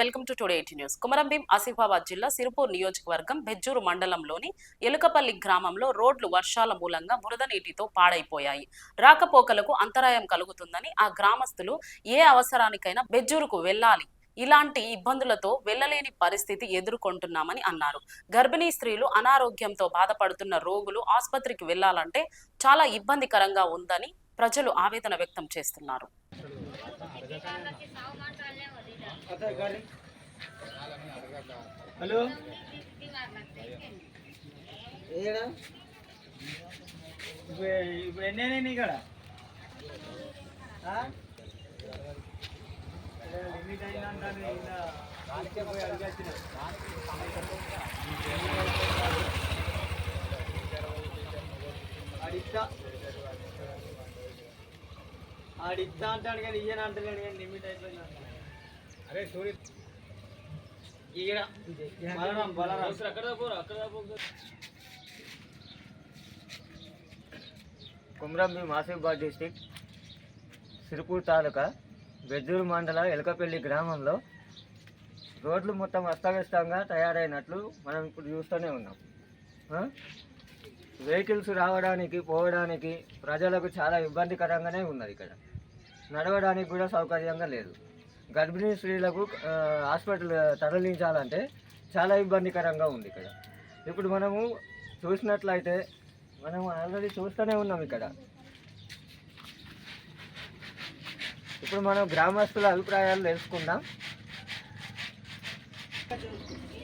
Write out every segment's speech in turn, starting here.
Welcome to today eighty news. Kumaram Bheem Asifabad జిల్లా సిరుపూర్ నియోజకవర్గం బెజ్జూరు మండలంలోని ఎలుకపల్లి గ్రామంలో రోడ్లు వర్షాల మూలంగా బురద నీటితో పాడైపోయాయి. రాకపోకలకు అంతరాయం కలుగుతుందని ఆ గ్రామస్తులు ఏ అవసరానికైనా బెజ్జూరుకు వెళ్ళాలి. ఇలాంటి ఇబ్బందులతో వెళ్ళలేని పరిస్థితి ఎదుర్కొంటున్నామని అన్నారు. గర్భిణీ స్త్రీలు అనారోగ్యంతో బాధపడుతున్న రోగులు ఆసుపత్రికి వెళ్ళాలంటే చాలా ఇబ్బందికరంగా ఉందని ప్రజలు ఆవేదన వ్యక్తం చేస్తున్నారు. హలో? ఏడా? ఇప్పుడు ఎన్ని ఇక్కడ? లిమిట్ పోయి అడిగేసిన ఆడిస్తా అంటాడు కానీ ఇయ్యను అంటలేడు కానీ లిమిట్ అయిపోయింది అంటాడు. అరే సూర్య ఈడ బలరాం బలరాం. డిస్టిక్ సిరిపూర్ తాలూకా బెజ్జూరు మండల ఎలకపల్లి గ్రామంలో రోడ్లు మొత్తం అస్తవ్యస్తంగా తయారైనట్లు మనం ఇప్పుడు చూస్తూనే ఉన్నాం. ఆ? వెహికల్స్ రావడానికి పోవడానికి ప్రజలకు చాలా ఇబ్బందికరంగానే ఉన్నది ఇక్కడ. నడవడానికి కూడా సౌకర్యంగా లేదు. గర్భిణీ స్త్రీలకు హాస్పిటల్ తరలించాలంటే చాలా ఇబ్బందికరంగా ఉంది ఇక్కడ. ఇప్పుడు మనము చూసినట్లయితే మనం ఆల్రెడీ చూస్తూనే ఉన్నాం ఇక్కడ. ఇప్పుడు మనం గ్రామస్తుల అభిప్రాయాలు తెలుసుకుందాం.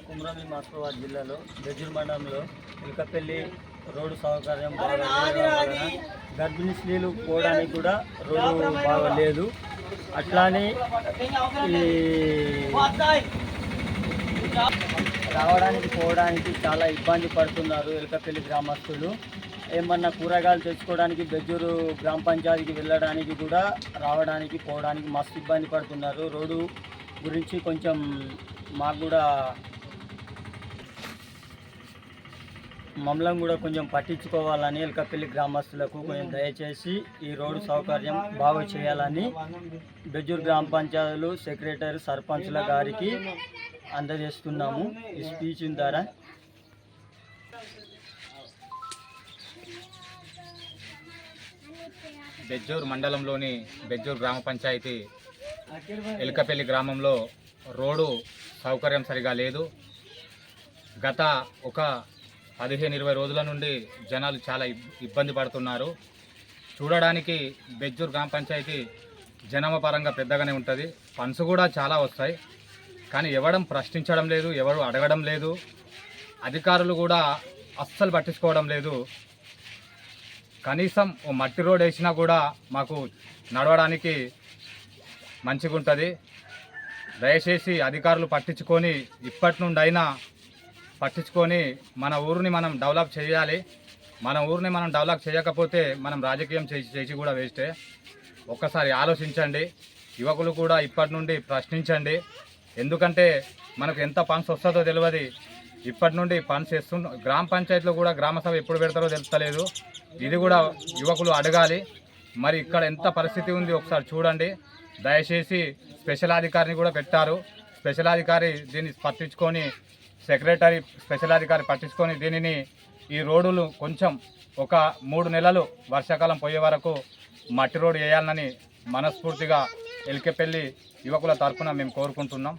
కుమ్రంభి మాస్కోబాద్ జిల్లాలో బెజ్జూర్ మండలంలో ఇలకపల్లి రోడ్డు సౌకర్యం బాగా గర్భిణీ స్త్రీలు పోవడానికి కూడా రోడ్డు బాగా లేదు. అట్లానే ఈ రావడానికి పోవడానికి చాలా ఇబ్బంది పడుతున్నారు ఎలకపల్లి గ్రామస్తులు. ఏమన్నా కూరగాయలు తెచ్చుకోవడానికి బెజ్జూరు గ్రామ పంచాయతీకి వెళ్ళడానికి కూడా రావడానికి పోవడానికి మస్తు ఇబ్బంది పడుతున్నారు. రోడ్డు గురించి కొంచెం మాకు కూడా మమ్మల్ని కూడా కొంచెం పట్టించుకోవాలని ఎలకపల్లి గ్రామస్తులకు కొంచెం దయచేసి ఈ రోడ్డు సౌకర్యం బాగా చేయాలని బెజూర్ గ్రామ పంచాయతీలు సెక్రటరీ సర్పంచ్ల గారికి అందజేస్తున్నాము ఈ స్పీచ్ ద్వారా. బెజ్జూర్ మండలంలోని బెజ్జూర్ గ్రామ పంచాయతీ ఎలుకపల్లి గ్రామంలో రోడ్డు సౌకర్యం సరిగా లేదు. గత ఒక పదిహేను ఇరవై రోజుల నుండి జనాలు చాలా ఇబ్- ఇబ్బంది పడుతున్నారు. చూడడానికి బెజ్జూర్ గ్రామ పంచాయతీ జనాభా పరంగా పెద్దగానే ఉంటుంది. ఫండ్స్ కూడా చాలా వస్తాయి. కానీ ఎవడం ప్రశ్నించడం లేదు ఎవరు అడగడం లేదు. అధికారులు కూడా అస్సలు పట్టించుకోవడం లేదు. కనీసం ఓ మట్టి రోడ్ వేసినా కూడా మాకు నడవడానికి మంచిగా ఉంటుంది దయచేసి అధికారులు పట్టించుకొని ఇప్పటి నుండి అయినా పట్టించుకొని మన ఊరిని మనం డెవలప్ చేయాలి. మన ఊరిని మనం డెవలప్ చేయకపోతే మనం రాజకీయం చేసి చేసి కూడా వేస్టే. ఒక్కసారి ఆలోచించండి. యువకులు కూడా ఇప్పటి నుండి ప్రశ్నించండి. ఎందుకంటే మనకు ఎంత ఫండ్స్ వస్తుందో తెలియదు ఇప్పటి నుండి ఫండ్స్ ఇస్తు గ్రామ పంచాయతీలో కూడా గ్రామ సభ ఎప్పుడు పెడతారో తెలుస్తలేదు. ఇది కూడా యువకులు అడగాలి. మరి ఇక్కడ ఎంత పరిస్థితి ఉంది ఒకసారి చూడండి. దయచేసి స్పెషల్ అధికారిని కూడా పెట్టారు. స్పెషల్ అధికారి దీన్ని పట్టించుకొని సెక్రటరీ స్పెషల్ అధికారి పట్టించుకొని దీనిని ఈ రోడ్డులు కొంచెం ఒక మూడు నెలలు వర్షాకాలం పోయే వరకు మట్టి రోడ్డు వేయాలని మనస్ఫూర్తిగా ఎలికెపల్లి యువకుల తరఫున మేము కోరుకుంటున్నాం.